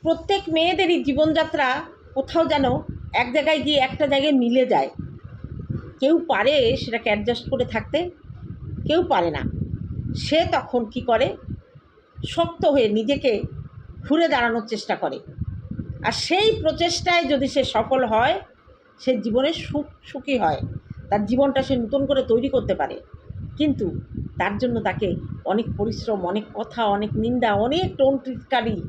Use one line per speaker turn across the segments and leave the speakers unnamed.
প্রত্যেক মেয়েদেরই জীবনযাত্রা কোথাও যেন এক জায়গায় গিয়ে একটা জায়গায় মিলে যায়। কেউ পারে সেটাকে অ্যাডজাস্ট করে থাকতে, কেউ পারে না। সে তখন কি করে? শক্ত হয়ে নিজেকে ঘুরে দাঁড়ানোর চেষ্টা করে। আর সেই প্রচেষ্টায় যদি সে সফল হয়, সে জীবনে সুখ, সুখী হয়। তার জীবনটা সে নতুন করে তৈরি করতে পারে। কিন্তু তার জন্য তাকে অনেক পরিশ্রম, অনেক কথা, অনেক নিন্দা, অনেক টোনটিকারি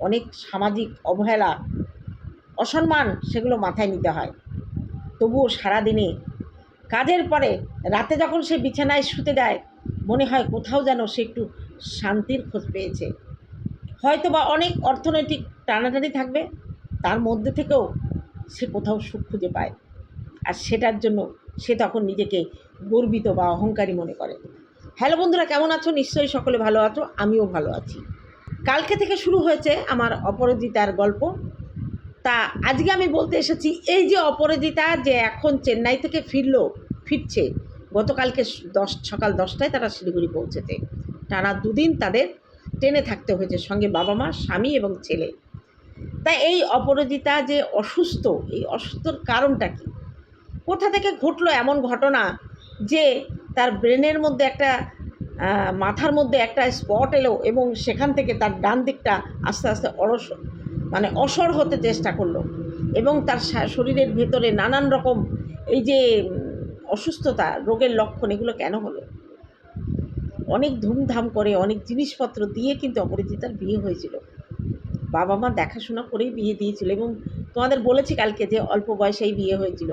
অনেক সামাজিক অবহেলা, অসম্মান সেগুলো মাথায় নিতে হয়। তবুও সারাদিনে কাজের পরে রাতে যখন সে বিছানায় শুতে যায়, মনে হয় কোথাও যেন সে একটু শান্তির খোঁজ পেয়েছে। হয়তো বা অনেক অর্থনৈতিক টানাটানি থাকবে, তার মধ্যে থেকেও সে কোথাও সুখ খুঁজে পায়। আর সেটার জন্য সে তখন নিজেকে গর্বিত বা অহংকারী মনে করে। হ্যালো বন্ধুরা, কেমন আছো? নিশ্চয়ই সকলে ভালো আছো, আমিও ভালো আছি। কালকে থেকে শুরু হয়েছে আমার অপরাজিতার গল্প। তা আজকে আমি বলতে এসেছি, এই যে অপরাজিতা যে এখন চেন্নাই থেকে ফিরলো, ফিরছে, গতকালকে দশ, সকাল দশটায় তারা শিলিগুড়ি পৌঁছেছে। টানা দুদিন তাদের ট্রেনে থাকতে হয়েছে, সঙ্গে বাবা মা, স্বামী এবং ছেলে। তাই এই অপরাজিতা যে অসুস্থ, এই অসুস্থর কারণটা কি? কোথা থেকে ঘটলো এমন ঘটনা যে তার ব্রেনের মধ্যে একটা মাথার মধ্যে একটা স্পট এলো এবং সেখান থেকে তার ডান দিকটা আস্তে আস্তে অরস মানে অসর হতে চেষ্টা করল এবং তার শরীরের ভেতরে নানান রকম এই যে অসুস্থতা, রোগের লক্ষণ, এগুলো কেন হলো? অনেক ধুমধাম করে অনেক জিনিসপত্র দিয়ে কিন্তু অপরিচিতার বিয়ে হয়েছিল। বাবা মা দেখাশোনা করেই বিয়ে দিয়েছিল এবং তোমাদের বলেছি কালকে যে অল্প বয়সেই বিয়ে হয়েছিল।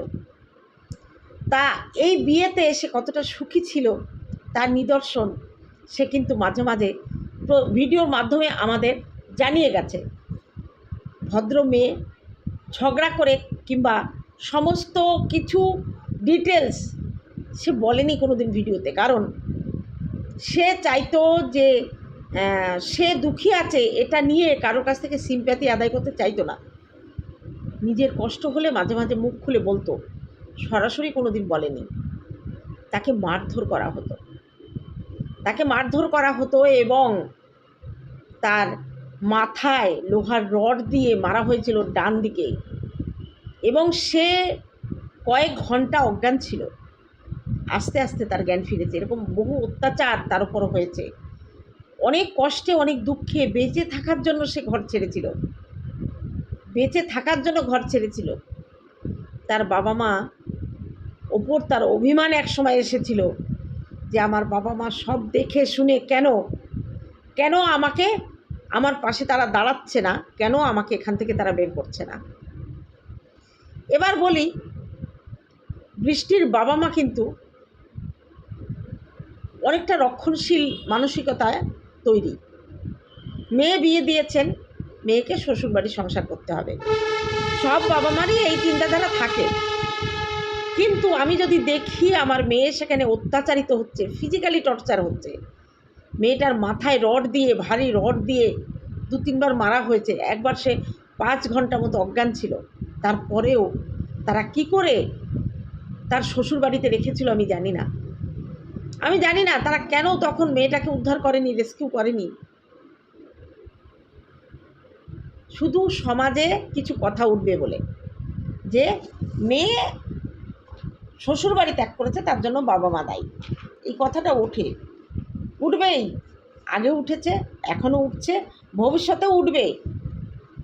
তা এই বিয়েতে সে কতটা সুখী ছিল তার নিদর্শন সে কিন্তু মাঝে মাঝে ভিডিওর মাধ্যমে আমাদের জানিয়ে গেছে। ভদ্র মেয়ে, ঝগড়া করে কিংবা সমস্ত কিছু ডিটেলস সে বলেনি কোনো দিন ভিডিওতে। কারণ সে চাইতো যে সে দুঃখী আছে, এটা নিয়ে কারোর কাছ থেকে সিম্প্যাথি আদায় করতে চাইতো না। নিজের কষ্ট হলে মাঝে মাঝে মুখ খুলে বলতো, সরাসরি কোনো দিন বলেনি। তাকে মারধর করা হতো। তাকে মারধর করা হতো এবং তার মাথায় লোহার রড দিয়ে মারা হয়েছিল ডান দিকে। এবং সে কয়েক ঘণ্টা অজ্ঞান ছিল। আস্তে আস্তে তার জ্ঞান ফিরেছে। এরকম বহু অত্যাচার তার উপর হয়েছে। অনেক কষ্টে, অনেক দুঃখে বেঁচে থাকার জন্য সে ঘর ছেড়েছিল। বেঁচে থাকার জন্য ঘর ছেড়েছিল। তার বাবা মা ওপর তার অভিমান এক সময় এসেছিল। যে আমার বাবা মা সব দেখে, শুনে কেন? কেন আমাকে, আমার পাশে তারা দাঁড়াচ্ছে না? কেন আমাকে এখান থেকে তারা বের করছে না? এবার বলি, বৃষ্টির বাবা মা কিন্তু অনেকটা রক্ষণশীল মানসিকতায় তৈরি। মেয়ে বিয়ে দিয়েছেন, মেয়েকে শ্বশুরবাড়ি সংসার করতে হবে। সব বাবা মারই এই চিন্তাধারা থাকে। কিন্তু আমি যদি দেখি আমার মেয়ে সেখানে অত্যাচারিত হচ্ছে ফিজিক্যালি টর্চার হচ্ছে, মেয়েটার মাথায় রড দিয়ে, ভারী রড দিয়ে দু তিনবার মারা হয়েছে, একবার সে পাঁচ ঘণ্টা মতো অজ্ঞান ছিল, তারপরেও তারা কি করে তার শ্বশুর বাড়িতে রেখেছিল আমি জানি না। আমি জানি না তারা কেন তখন মেয়েটাকে উদ্ধার করেনি রেস্কিউ করেনি। শুধু সমাজে কিছু কথা উঠবে বলে, যে মেয়ে শ্বশুর বাড়ি ত্যাগ করেছে, তার জন্য বাবা মা দায়ী। এই কথাটা ওঠে। উঠবেই। আগে উঠেছে, এখনও উঠছে, ভবিষ্যতেও উঠবে।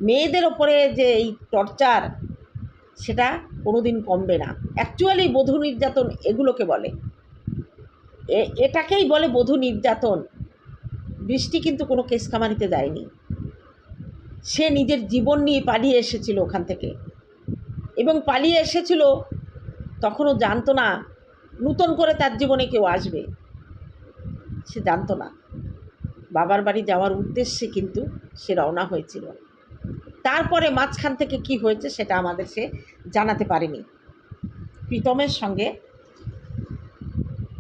মেয়েদের ওপরে যে এই টর্চার, সেটা কোনো দিন কমবে না। অ্যাকচুয়ালি বধূ নির্যাতন এগুলোকে বলে। এটাকেই বলে বধূ নির্যাতন। বৃষ্টি কিন্তু কোনো কেস কামারিতে যায়নি। সে নিজের জীবন নিয়ে পালিয়ে এসেছিল ওখান থেকে। এবং পালিয়ে এসেছিল তখনও জানতো না, নূতন করে তার জীবনে কেউ আসবে। সে জানতো না। বাবার বাড়ি যাওয়ার উদ্দেশ্যে কিন্তু সে রওনা হয়েছিল। তারপরে মাঝখান থেকে কি হয়েছে সেটা আমাদের সে জানাতে পারেনি। প্রীতমের সঙ্গে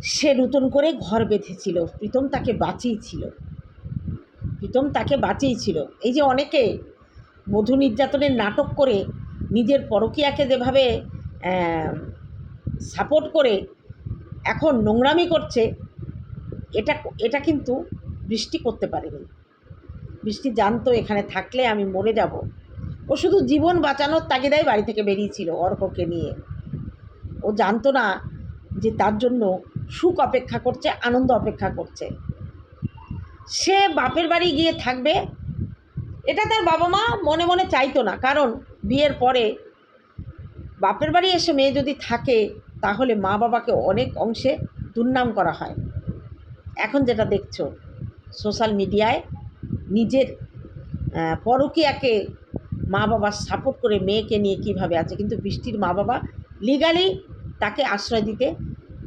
সে নতুন করে ঘর বেঁধেছিল। প্রীতম তাকে বাঁচিয়েছিল। প্রীতম তাকে বাঁচিয়েছিল। এই যে অনেকে মধু নির্যাতনের নাটক করে নিজের পরকীয়াকে যেভাবে সাপোর্ট করে এখন নোংরামি করছে, এটা এটা কিন্তু বৃষ্টি করতে পারেনি। বৃষ্টি জানতো এখানে থাকলে আমি মরে যাব। ও শুধু জীবন বাঁচানোর তাগিদাই বাড়ি থেকে বেরিয়েছিল অর্ককে নিয়ে। ও জানতো না যে তার জন্য সুখ অপেক্ষা করছে, আনন্দ অপেক্ষা করছে। সে বাপের বাড়ি গিয়ে থাকবে, এটা তার বাবা মা মনে মনে চাইতো না। কারণ বিয়ের পরে বাপের বাড়ি এসে মেয়ে যদি থাকে তাহলে মা বাবাকে অনেক অংশে দুর্নাম করা হয়। এখন যেটা দেখছ সোশ্যাল মিডিয়ায় নিজের পরকীয়াকে মা বাবা সাপোর্ট করে মেয়েকে নিয়ে কীভাবে আছে, কিন্তু বৃষ্টির মা বাবা লিগালি তাকে আশ্রয় দিতে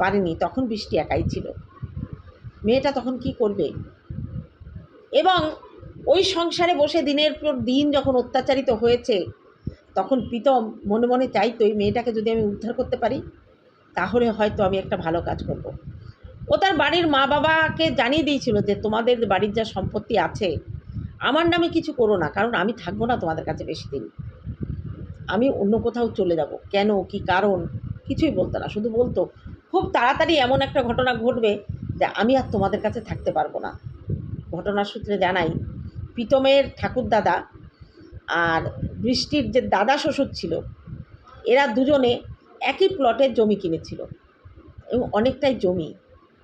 পারেনি, তখন বৃষ্টি একাই ছিল। মেয়েটা তখন কি করবে? এবং ওই সংসারে বসে দিনের পর দিন যখন অত্যাচারিত হয়েছে, তখন প্রীতম মনে মনে চাইতো, এই মেয়েটাকে যদি আমি উদ্ধার করতে পারি তাহলে হয়তো আমি একটা ভালো কাজ করব। ও তার বাড়ির মা বাবাকে জানিয়ে দিয়েছিল যে তোমাদের বাড়ির যা সম্পত্তি আছে, আমার নামে কিছু করো না, কারণ আমি থাকব না তোমাদের কাছে বেশি দিন। আমি অন্য কোথাও চলে যাব। কেন, কি কারণ, কিছুই বলতো না। শুধু বলতো, খুব তাড়াতাড়ি এমন একটা ঘটনা ঘটবে যে আমি আর তোমাদের কাছে থাকতে পারব না। ঘটনার সূত্রে জানাই, প্রীতমের ঠাকুরদাদা আর বৃষ্টির যে দাদা শ্বশুর ছিল, এরা দুজনে একই প্লটের জমি কিনেছিল। এবং অনেকটাই জমি।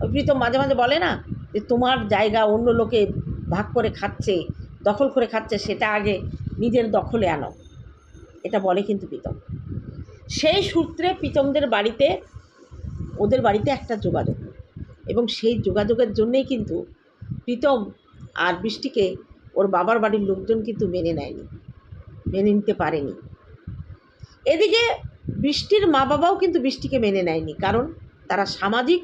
ওই প্রীতম মাঝে মাঝে বলে না যে, তোমার জায়গা অন্য লোকে ভাগ করে খাচ্ছে, দখল করে খাচ্ছে, সেটা আগে নিজের দখলে আনো। এটা বলে কিন্তু প্রীতম। সেই সূত্রে প্রীতমদের বাড়িতে, ওদের বাড়িতে একটা যোগাযোগ। এবং সেই যোগাযোগের জন্যেই কিন্তু প্রীতম আর বৃষ্টিকে ওর বাবার বাড়ির লোকজন কিন্তু মেনে নেয়নি, মেনে নিতে পারেনি। এদিকে বৃষ্টির মা বাবাও কিন্তু বৃষ্টিকে মেনে নেয়নি। কারণ তারা সামাজিক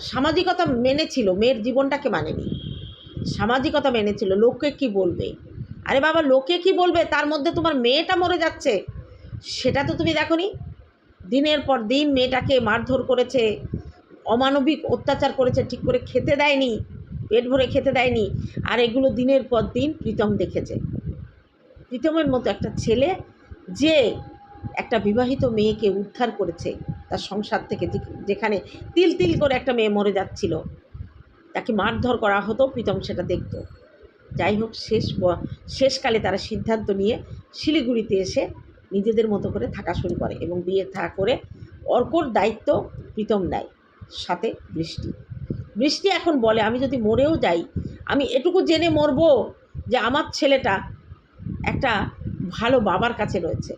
সামাজিকতা মেনেছিল, মেয়ের জীবনটাকে মানেনি। সামাজিকতা মেনেছিল। লোকে কি বলবে? আরে বাবা, লোকে কি বলবে? তার মধ্যে তোমার মেয়েটা মরে যাচ্ছে। সেটা তো তুমি দেখোনি? দিনের পর দিন মেয়েটাকে মারধর করেছে, অমানবিক অত্যাচার করেছে, ঠিক করে খেতে দেয়নি, পেট ভরে খেতে দেয়নি। আর এগুলো দিনের পর দিন প্রীতম দেখেছে। প্রীতমের মতো একটা ছেলে যে একটা বিবাহিত মেয়েকে উদ্ধার করেছে তার সংসার থেকে যেখানে তিল তিল করে একটা মেয়ে মরে যাচ্ছিল। তাকে মারধর করা হতো, প্রীতম সেটা দেখতো। যাই হোক, শেষ শেষকালে তারা সিদ্ধান্ত নিয়ে শিলিগুড়িতে এসে নিজেদের মতো করে থাকা শুরু করে এবং বিয়ে থা, করে অর্কর দায়িত্ব প্রীতম নেয়, সাথে বৃষ্টি। বৃষ্টি এখন বলে, আমি যদি মরেও যাই, আমি এটুকু জেনে মরবো যে আমার ছেলেটা একটা ভালো বাবার কাছে রয়েছে।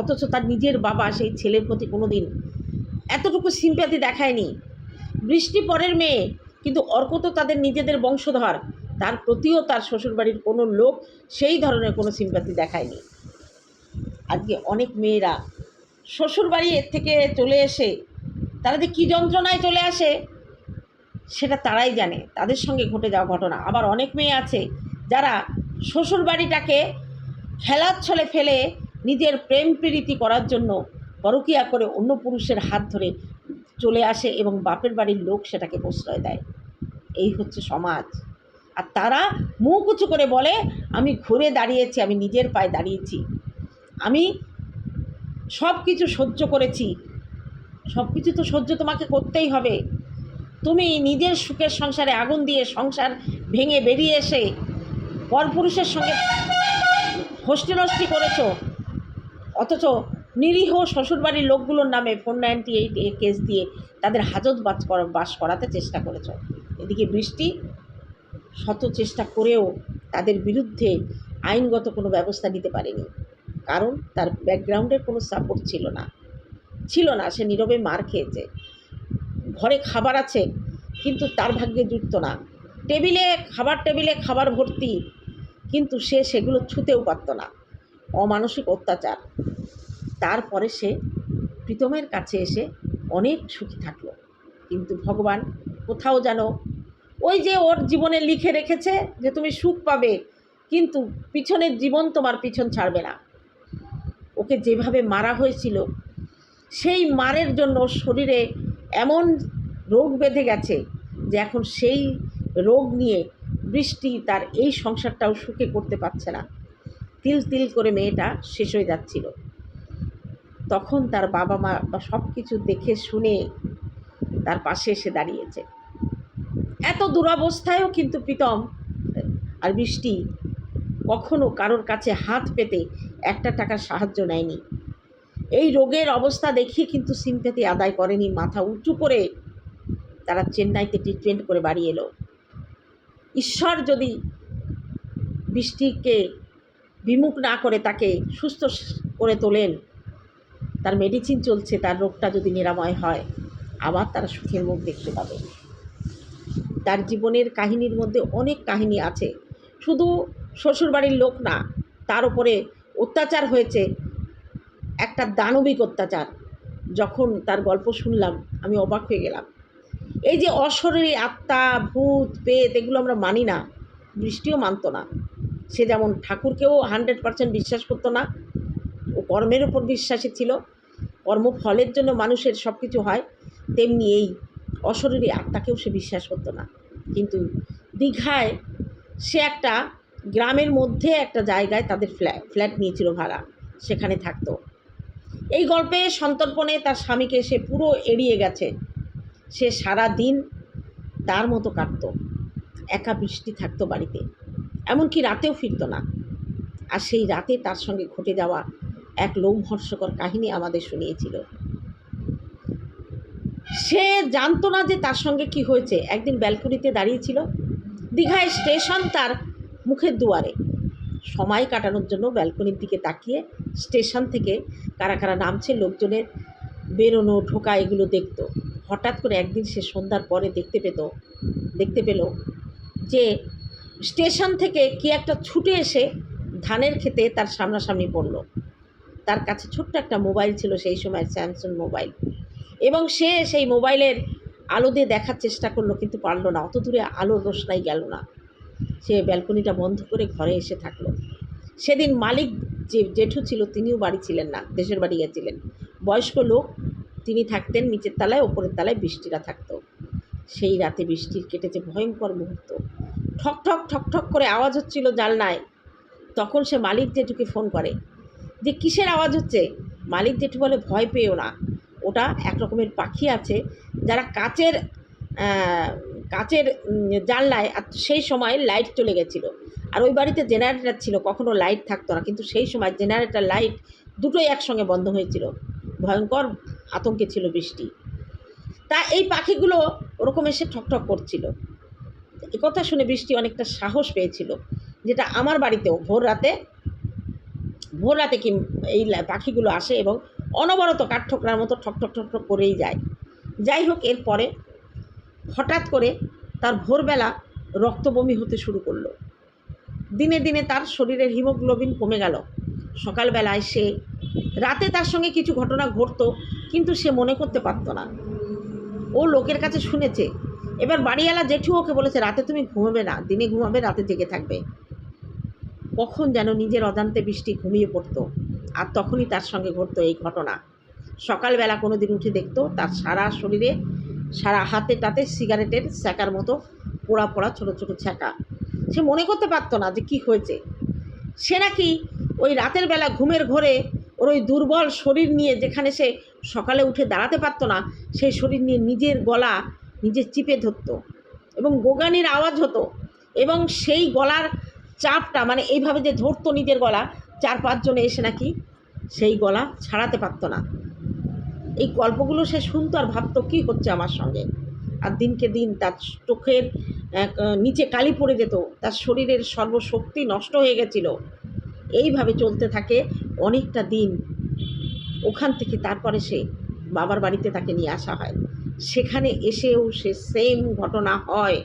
অথচ তার নিজের বাবা সেই ছেলের প্রতি কোনো দিন এতটুকু সিম্প্যাথি দেখায়নি। বৃষ্টি পরের মেয়ে, কিন্তু অর্ক তো তাদের নিজেদের বংশধর। তার প্রতিও তার শ্বশুরবাড়ির কোনো লোক সেই ধরনের কোনো সিম্প্যাথি দেখায়নি। আজকে অনেক মেয়েরা শ্বশুরবাড়ি এর থেকে চলে এসে তারা যে কী যন্ত্রণায় চলে আসে, সেটা তারাই জানে। তাদের সঙ্গে ঘটে যাওয়া ঘটনা। আবার অনেক মেয়ে আছে যারা শ্বশুরবাড়িটাকে খেলার ছলে ফেলে নিজের প্রেম প্রীতি করার জন্য পরকিয়া করে অন্য পুরুষের হাত ধরে চলে আসে এবং বাপের বাড়ির লোক সেটাকে প্রশ্রয় দেয়। এই হচ্ছে সমাজ। আর তারা মুখ উঁচু করে বলে, আমি ঘুরে দাঁড়িয়েছি, আমি নিজের পায়ে দাঁড়িয়েছি। আমি সব কিছু সহ্য করেছি। সব কিছু তো সহ্য তোমাকে করতেই হবে। তুমি নিজের সুখের সংসারে আগুন দিয়ে সংসার ভেঙে বেরিয়ে এসে পরপুরুষের সঙ্গে হোস্টেল হস্টি করেছ। অথচ নিরীহ শ্বশুরবাড়ির লোকগুলোর নামে four ninety eight A case দিয়ে তাদের হাজত বাস করা, বাস করাতে চেষ্টা করেছ। এদিকে বৃষ্টি শত চেষ্টা করেও তাদের বিরুদ্ধে আইনগত কোনো ব্যবস্থা নিতে পারেনি। কারণ তার ব্যাকগ্রাউন্ডের কোনো সাপোর্ট ছিল না। ছিল না, সে নীরবে মার খেয়েছে। ঘরে খাবার আছে, কিন্তু তার ভাগ্যে জুটতো না। টেবিলে, খাবার টেবিলে খাবার ভর্তি, কিন্তু সে সেগুলো ছুতেও পারত না। অমানসিক অত্যাচার। তারপরে সে প্রীতমের কাছে এসে অনেক সুখী থাকল। কিন্তু ভগবান কোথাও যেন ওই যে ওর জীবনে লিখে রেখেছে যে তুমি সুখ পাবে, কিন্তু পিছনের জীবন তোমার পিছন ছাড়বে না। ওকে যেভাবে মারা হয়েছিল, সেই মারের জন্য শরীরে এমন রোগ বেঁধে গেছে যে এখন সেই রোগ নিয়ে বৃষ্টি তার এই সংসারটাও সুখে করতে পারছে না। তিল তিল করে মেয়েটা শেষ হয়ে যাচ্ছিল। তখন তার বাবা মা বা সব কিছু দেখে শুনে তার পাশে এসে দাঁড়িয়েছে। এত দুরবস্থায়ও কিন্তু প্রীতম আর বৃষ্টি কখনো কারোর কাছে হাত পেতে একটা টাকার সাহায্য নেয়নি। এই রোগের অবস্থা দেখিয়ে কিন্তু সিম্প্যাথি আদায় করেনি। মাথা উঁচু করে তারা চেন্নাইতে ট্রিটমেন্ট করে বাড়ি এলো। ঈশ্বর যদি বৃষ্টিকে বিমুখ না করে তাকে সুস্থ করে তোলেন। তার মেডিসিন চলছে, তার রোগটা যদি নিরাময় হয়, আবার তারা সুখের মুখ দেখতে পাবে। তার জীবনের কাহিনীর মধ্যে অনেক কাহিনী আছে। শুধু শ্বশুরবাড়ির লোক না, তার উপরে অত্যাচার হয়েছে। একটা দানবিক অত্যাচার। যখন তার গল্প শুনলাম, আমি অবাক হয়ে গেলাম। এই যে অশরীরী আত্মা, ভূত পেত এগুলো আমরা মানি না। বৃষ্টিও মানতো না। সে যেমন ঠাকুরকেও হান্ড্রেড পার্সেন্ট বিশ্বাস করতো না, ও কর্মের ওপর বিশ্বাসী ছিল কর্মফলের জন্য মানুষের সব কিছু হয়, তেমনি এই অশরীরী আত্মাকেও সে বিশ্বাস করতো না। কিন্তু দীঘায় সে একটা গ্রামের মধ্যে একটা জায়গায় তাদের ফ্ল্যাট ফ্ল্যাট নিয়েছিল ভাড়া, সেখানে থাকতো। এই গল্পে সন্তর্পণে তার স্বামীকে সে পুরো এড়িয়ে গেছে। সে সারা দিন তার মতো কাটতো, একা বৃষ্টি থাকতো বাড়িতে। এমনকি রাতেও ফিরতো না। আর সেই রাতে তার সঙ্গে ঘটে যাওয়া এক লোমহর্ষকর কাহিনী আমাদের শুনিয়েছিল। সে জানতো না যে তার সঙ্গে কি হয়েছে। একদিন ব্যালকনিতে দাঁড়িয়েছিল। দীঘায় স্টেশন তার মুখের দুয়ারে। সময় কাটানোর জন্য ব্যালকনির দিকে তাকিয়ে স্টেশন থেকে কারা কারা নামছে, লোকজনের বেরোনো, ঢোকা এগুলো দেখত। হঠাৎ করে একদিন সে সন্ধ্যার পরে দেখতে পেত, দেখতে পেল যে স্টেশন থেকে কি একটা ছুটে এসে ধানের খেতে তার সামনাসামনি পড়ল। তার কাছে ছোট্ট একটা মোবাইল ছিল, সেই সময় স্যামসং মোবাইল। এবং সে সেই মোবাইলের আলো দিয়ে দেখার চেষ্টা করল, কিন্তু পারল না। অত দূরে আলোর রোশনাই গেল না। সে ব্যালকনিটা বন্ধ করে ঘরে এসে থাকল। সেদিন মালিক যে জেঠু ছিল, তিনিও বাড়ি ছিলেন না, দেশের বাড়ি গেছিলেন। বয়স্ক লোক, তিনি থাকতেন নিচের তলায়, ওপরের তলায় বৃষ্টিরা থাকতো। সেই রাতে বৃষ্টির কেটেছে ভয়ঙ্কর মুহূর্ত। ঠক ঠক ঠক ঠক করে আওয়াজ হচ্ছিল জালনায়। তখন সে মালিক জেঠুকে ফোন করে। যে কিসের আওয়াজ হচ্ছে? মালিক জেঠু বলে, ভয় পেও না। ওটা এক রকমের পাখি আছে যারা কাচের কাচের জানলায় আর সেই সময় লাইট চলে গেছিল। আর ওই বাড়িতে জেনারেটার ছিল, কখনো লাইট থাকতো না। কিন্তু সেই সময় জেনারেটার, লাইট দুটোই একসঙ্গে বন্ধ হয়েছিল। ভয়ঙ্কর আতঙ্কে ছিল বৃষ্টি। তা এই পাখিগুলো ওরকম এসে ঠকঠক করছিল। কথা শুনে বৃষ্টি অনেকটা সাহস পেয়েছিল, যেটা আমার বাড়িতেও ভোর রাতে ভোর রাতে কি এই পাখিগুলো আসে এবং অনবরত কাঠঠোকরার মতো ঠক ঠক ঠক করেই যায়। যাই হোক, এরপরে হঠাৎ করে তার ভোরবেলা রক্তবমি হতে শুরু করল। দিনে দিনে তার শরীরের হিমোগ্লোবিন কমে গেল। সকালবেলায় সে, রাতে তার সঙ্গে কিছু ঘটনা ঘটতো, কিন্তু সে মনে করতে পারতো না। ও লোকের কাছে শুনেছে এবার বাড়িওয়ালা জেঠু ওকে বলেছে, রাতে তুমি ঘুমাবে না, দিনে ঘুমাবে, রাতে জেগে থাকবে। কখন যেন নিজের অজান্তে বৃষ্টি ঘুমিয়ে পড়তো, আর তখনই তার সঙ্গে ঘটতো এই ঘটনা। সকালবেলা কোনো দিন উঠে দেখতো তার সারা শরীরে, সারা হাতে টাতে সিগারেটের ছ্যাঁকার মতো পোড়া পোড়া ছোটো ছোটো ছ্যাঁকা। সে মনে করতে পারতো না যে কি হয়েছে। সে নাকি ওই রাতের বেলা ঘুমের ঘোরে ওর ওই দুর্বল শরীর নিয়ে যেখানে সে সকালে উঠে দাঁড়াতে পারতো না, সেই শরীর নিয়ে নিজের গলা নিজে চিপে ধরতো এবং গোগানির আওয়াজ হতো এবং সেই গলার চাপটা মানে এইভাবে যে ধরতো নিজের গলা, চার পাঁচজনে এসে নাকি সেই গলা ছাড়াতে পারতো না। এই গল্পগুলো সে শুনতো আর ভাবতো কী হচ্ছে আমার সঙ্গে। আর দিনকে দিন তার চোখের নিচে কালি পড়ে যেত, তার শরীরের সর্বশক্তি নষ্ট হয়ে গেছিল। এইভাবে চলতে থাকে অনেকটা দিন। ওখান থেকে তারপরে সে বাবার বাড়িতে তাকে নিয়ে আসা হয়। সেখানে এসেও সে সেম ঘটনা হয়।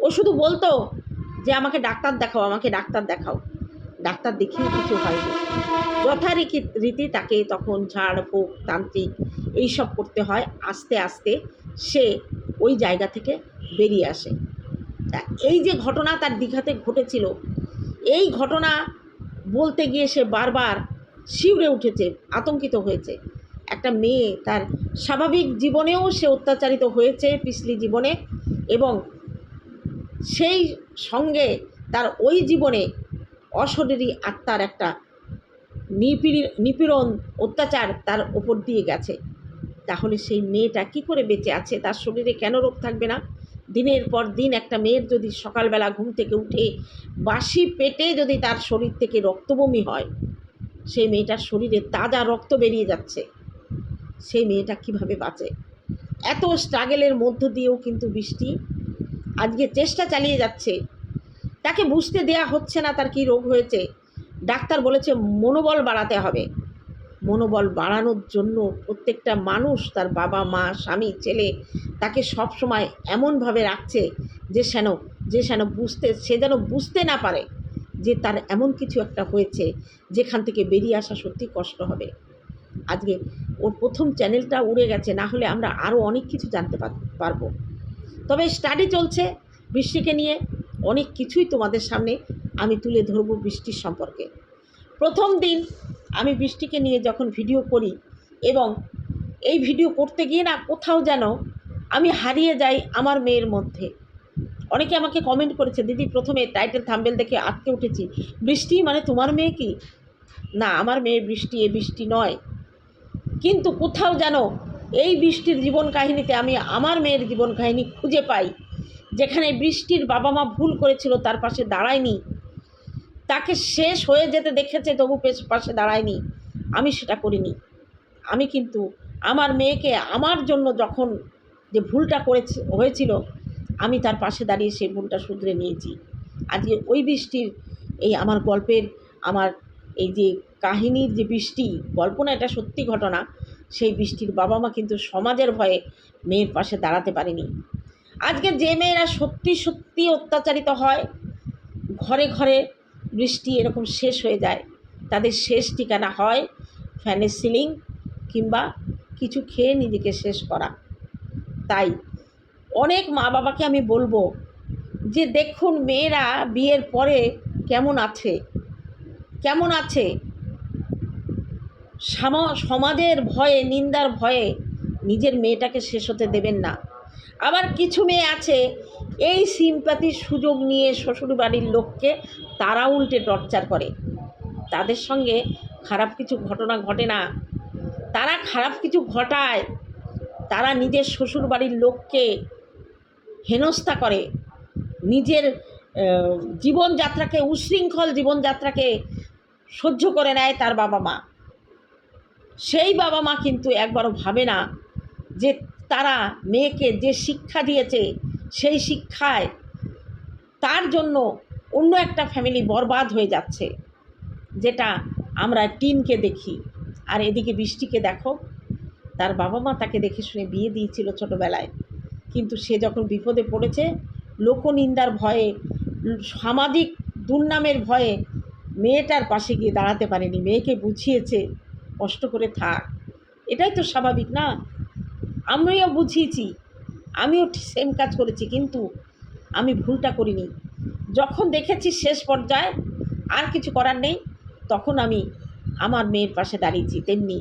ও শুধু বলতো যে, আমাকে ডাক্তার দেখাও, আমাকে ডাক্তার দেখাও। ডাক্তার দেখিয়ে কিছু হয়নি। যথারীতি রীতি তাকে তখন ঝাড় ফুঁক তান্ত্রিক এইসব করতে হয়। আস্তে আস্তে সে ওই জায়গা থেকে বেরিয়ে আসে। তা এই যে ঘটনা তার দীঘাতে ঘটেছিল, এই ঘটনা বলতে গিয়ে সে বারবার শিউরে উঠেছে, আতঙ্কিত হয়েছে। একটা মেয়ে, তার স্বাভাবিক জীবনেও সে অত্যাচারিত হয়েছে পিছলি জীবনে এবং সেই সঙ্গে তার ওই জীবনে অশরীরী আত্মার একটা নিপীড়ি- নিপীড়ন, অত্যাচার তার ওপর দিয়ে গেছে। তাহলে সেই মেয়েটা কি করে বেঁচে আছে? তার শরীরে কেন রোগ থাকবে না? দিনের পর দিন একটা মেয়ের যদি সকালবেলা ঘুম থেকে উঠে বাসি পেটে যদি তার শরীর থেকে রক্তবমি হয়, সেই মেয়েটার শরীরে তাজা রক্ত বেরিয়ে যাচ্ছে। সেই মেয়েটা কীভাবে বাঁচে? এত স্ট্রাগেলের মধ্য দিয়েও কিন্তু বৃষ্টি আজকে চেষ্টা চালিয়ে যাচ্ছে। তাকে বুঝতে দেয়া হচ্ছে না তার কী রোগ হয়েছে। ডাক্তার বলেছে মনোবল বাড়াতে হবে। মনোবল বাড়ানোর জন্য প্রত্যেকটা মানুষ, তার বাবা, মা, স্বামী, ছেলে তাকে সব সময় এমনভাবে রাখছে যে যেন যে যেন বুঝতে, সে যেন বুঝতে না পারে যে তার এমন কিছু একটা হয়েছে যেখান থেকে বেরিয়ে আসা সত্যি কষ্ট হবে। আজকে ওর প্রথম চ্যানেলটা উড়ে গেছে, না হলে আমরা আরও অনেক কিছু জানতে পার- পারব। তবে স্টাডি চলছে বৃষ্টিকে নিয়ে, অনেক কিছুই তোমাদের সামনে আমি তুলে ধরবো বৃষ্টির সম্পর্কে। প্রথম দিন আমি বৃষ্টিকে নিয়ে যখন ভিডিও করি এবং এই ভিডিও করতে গিয়ে না কোথাও যেন আমি হারিয়ে যাই আমার মেয়ের মধ্যে। অনেকে আমাকে কমেন্ট করেছে, দিদি, প্রথমে টাইটেল থাম্বেল দেখে আটকে উঠেছি। বৃষ্টি মানে তোমার মেয়ে কি? না, আমার মেয়ে বৃষ্টি, এ বৃষ্টি নয়। কিন্তু কোথাও যেন এই বৃষ্টির জীবন কাহিনীতে আমি আমার মেয়ের জীবন কাহিনী খুঁজে পাই। যেখানে বৃষ্টির বাবা মা ভুল করেছিল, তার পাশে দাঁড়ায়নি। তাকে শেষ হয়ে যেতে দেখেছে, তবু পাশে দাঁড়ায়নি। আমি সেটা করিনি। আমি কিন্তু আমার মেয়েকে আমার জন্য যখন যে ভুলটা করেছে, হয়েছিল, আমি তার পাশে দাঁড়িয়ে সেই ভুলটা শুধরে নিয়েছি। আজকে ওই বৃষ্টির এই আমার গল্পের, আমার এই যে কাহিনীর যে বৃষ্টি, কল্পনা এটা সত্যি ঘটনা, সেই বৃষ্টির বাবা মা কিন্তু সমাজের ভয়ে মেয়ের পাশে দাঁড়াতে পারেনি। আজকে যে মেয়েরা সত্যি সত্যি অত্যাচারিত হয়, ঘরে ঘরে বৃষ্টি এরকম শেষ হয়ে যায়, তাদের শেষ ঠিকানা হয় ফ্যানের সিলিং কিংবা কিছু খেয়ে নিজেকে শেষ করা। তাই অনেক মা বাবাকে আমি বলব যে দেখুন মেয়েরা বিয়ের পরে কেমন আছে কেমন আছে? সামা- সমাজের ভয়ে, নিন্দার ভয়ে নিজের মেয়েটাকে শেষ হতে দেবেন না। আবার কিছু মেয়ে আছে, এই সিম্পাতির সুযোগ নিয়ে শ্বশুরবাড়ির লোককে তারা উল্টে টর্চার করে। তাদের সঙ্গে খারাপ কিছু ঘটনা ঘটে না। তারা খারাপ কিছু ঘটায়, তারা নিজের শ্বশুরবাড়ির লোককে হেনস্থা করে। নিজের জীবনযাত্রাকে, উশৃঙ্খল জীবনযাত্রাকে সহ্য করে নেয় তার বাবা মা। সেই বাবা মা কিন্তু একবারও ভাবে না যে তারা মেয়েকে যে শিক্ষা দিয়েছে, সেই শিক্ষায় তার জন্য অন্য একটা ফ্যামিলি বরবাদ হয়ে যাচ্ছে, যেটা আমরা টিনকে দেখি। আর এদিকে বৃষ্টিকে দেখো, তার বাবা মা তাকে দেখে শুনে বিয়ে দিয়েছিল ছোটোবেলায়। কিন্তু সে যখন বিপদে পড়েছে, লোকনিন্দার ভয়ে, সামাজিক দুর্নামের ভয়ে মেয়েটার পাশে গিয়ে দাঁড়াতে পারেনি, মেয়েকে বুঝিয়েছে, কষ্ট করে থাক। এটাই তো স্বাভাবিক না? আমিও বুঝিয়েছি, আমিও সেম কাজ করেছি, কিন্তু আমি ভুলটা করিনি। যখন দেখেছি শেষ পর্যায়ে আর কিছু করার নেই, তখন আমি আমার মেয়ের পাশে দাঁড়িয়েছি, তেমনি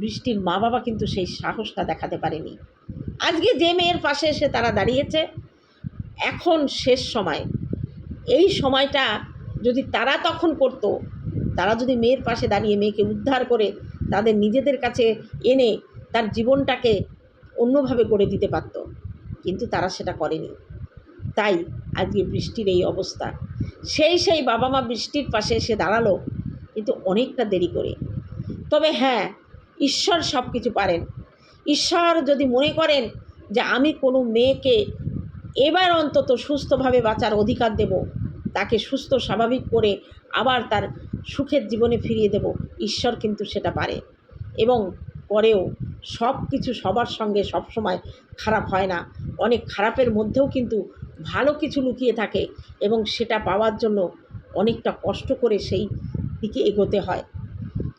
বৃষ্টির মা বাবা কিন্তু সেই সাহসটা দেখাতে পারেনি। আজকে যে মেয়ের পাশে এসে তারা দাঁড়িয়েছে, এখন শেষ সময়। এই সময়টা যদি তারা তখন করত, তারা যদি মেয়ের পাশে দাঁড়িয়ে মেয়েকে উদ্ধার করে তাদের নিজেদের কাছে এনে তার জীবনটাকে অন্যভাবে গড়ে দিতে পারত, কিন্তু তারা সেটা করেনি। তাই আজকে বৃষ্টির এই অবস্থা। সেই সেই বাবা মা বৃষ্টির পাশে এসে দাঁড়াল, কিন্তু অনেকটা দেরি করে। তবে হ্যাঁ ঈশ্বর সব কিছু পারেন। ঈশ্বর যদি মনে করেন যে আমি কোনো মেয়েকে এবার অন্তত সুস্থভাবে বাঁচার অধিকার দেব তাকে সুস্থ, স্বাভাবিক করে আবার তার সুখের জীবনে ফিরিয়ে দেব। ঈশ্বর কিন্তু সেটা পারে এবং পরেও সব কিছু সবার সঙ্গে সব সময় খারাপ হয় না। অনেক খারাপের মধ্যেও কিন্তু ভালো কিছু লুকিয়ে থাকে এবং সেটা পাওয়ার জন্য অনেকটা কষ্ট করে সেই দিকে এগোতে হয়।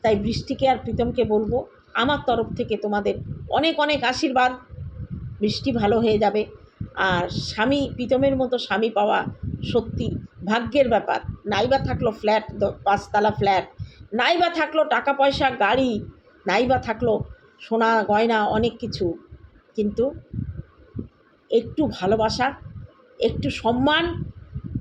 তাই বৃষ্টিকে আর প্রীতমকে বলব, আমার তরফ থেকে তোমাদের অনেক অনেক আশীর্বাদ। বৃষ্টি ভালো হয়ে যাবে। আর স্বামী, প্রীতমের মতো স্বামী পাওয়া সত্যি ভাগ্যের ব্যাপার। নাইবা থাকল ফ্ল্যাট পাঁচতলা ফ্ল্যাট নাইবা থাকল টাকা পয়সা গাড়ি, নাইবা থাকল সোনা, গয়না, অনেক কিছু। কিন্তু একটু ভালোবাসা, একটু সম্মান,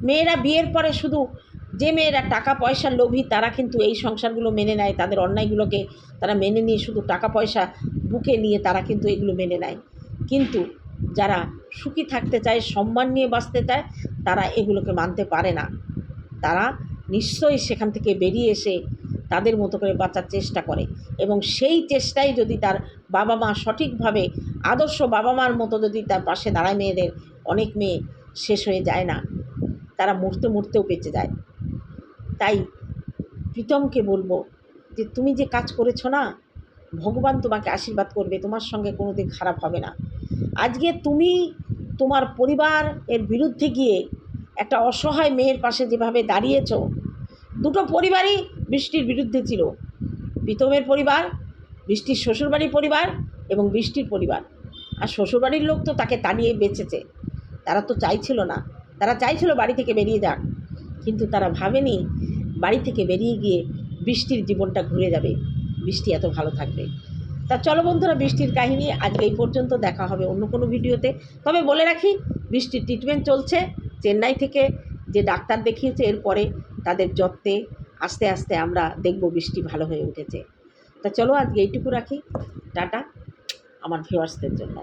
মেয়েরা বিয়ের পরে শুধু যে মেয়েরা টাকা পয়সার লোভী, তারা কিন্তু এই সংসারগুলো মেনে নেয়, তাদের অন্যায়গুলোকে তারা মেনে নিয়ে শুধু টাকা পয়সা বুকে নিয়ে তারা কিন্তু এগুলো মেনে নেয়। কিন্তু যারা সুখী থাকতে চায়, সম্মান নিয়ে বাঁচতে চায়, তারা এগুলোকে মানতে পারে না। তারা নিশ্চয়ই সেখান থেকে বেরিয়ে এসে তাদের মতো করে বাঁচার চেষ্টা করে এবং সেই চেষ্টাই যদি তার বাবা মা সঠিকভাবে, আদর্শ বাবা মার মতো যদি তার পাশে দাঁড়ায় মেয়েদের, অনেক মেয়ে শেষ হয়ে যায় না। তারা মরতে মরতেও বেঁচে যায়। তাই প্রীতমকে বলব যে, তুমি যে কাজ করেছ না ভগবান তোমাকে আশীর্বাদ করবে, তোমার সঙ্গে কোনো দিন খারাপ হবে না। আজকে তুমি তোমার পরিবার এর বিরুদ্ধে গিয়ে একটা অসহায় মেয়ের পাশে যেভাবে দাঁড়িয়েছো, দুটো পরিবারই বৃষ্টির বিরুদ্ধে ছিল। প্রীতমের পরিবার, বৃষ্টির শ্বশুরবাড়ির পরিবার এবং বৃষ্টির পরিবার। আর শ্বশুরবাড়ির লোক তো তাকে তাড়িয়ে বেঁচেছে। তারা তো চাইছিল না। তারা চাইছিল বাড়ি থেকে বেরিয়ে যাক। কিন্তু তারা ভাবেনি বাড়ি থেকে বেরিয়ে গিয়ে বৃষ্টির জীবনটা ঘুরে যাবে। বৃষ্টি এত ভালো থাকবে। তা চলো বন্ধুরা, বৃষ্টির কাহিনী আজকে এই পর্যন্ত দেখা হবে অন্য কোনো ভিডিওতে। তবে বলে রাখি, বৃষ্টির ট্রিটমেন্ট চলছে। চেন্নাই থেকে যে ডাক্তার দেখিয়েছে, এরপরে তাদের যত্নে আস্তে আস্তে আমরা দেখব বৃষ্টি ভালো হয়ে উঠেছে। তা চলো আজকে এইটুকু রাখি। টাটা, আমার ভিউয়ার্সদের জন্য।